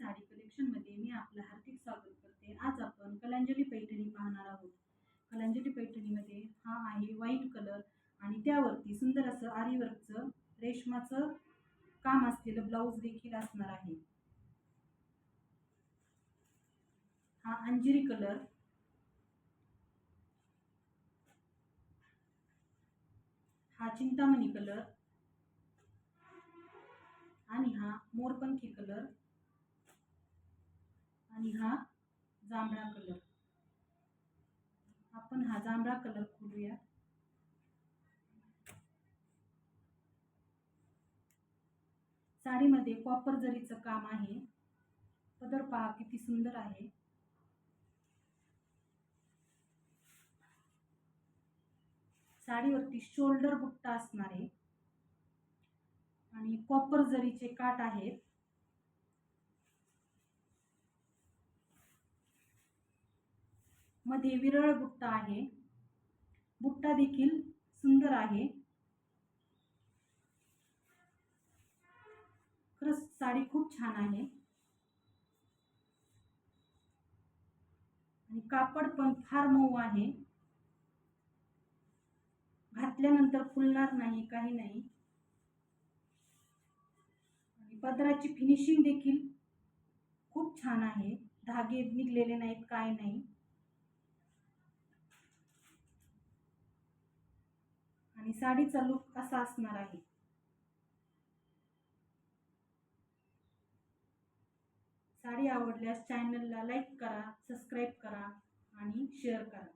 साडी कलेक्शनमध्ये मी आपलं हार्दिक स्वागत करते. आज आपण कलांजली पैठणी पाहणार आहोत. कलांजली पैठणीमध्ये हा आहे व्हाईट कलर आणि त्यावरती सुंदर असं आरीवर्कचं रेशमाचं काम असलेलं ब्लाऊज देखील असणार आहे. हा अंजिरी कलर हा चिंतामणी कलर आणि हा मोरपंखी कलर आणि हा जांभळा कलर. आपण हा जांभळा कलर खोलूया. साडीमध्ये कॉपर जरीचं काम आहे. पदर पहा किती सुंदर आहे. साडीवरती शोल्डर बुट्टा असणार आहे. आणि कॉपर जरीचे काठ आहेत. मध्ये विरळ बुट्टा आहे. बुट्टा देखील सुंदर आहे. खरंच साडी खूप छान आहे. आणि कापड पण फार मऊ आहे. घातल्यानंतर फुलणार नाही काही नाही. आणि पदराची फिनिशिंग देखील खूप छान आहे. धागे निघलेले नाहीत काय नाही. आणि साडीचा लुक असा असणार आहे. साडी आवडल्यास चॅनलला लाईक करा सबस्क्राईब करा आणि शेअर करा.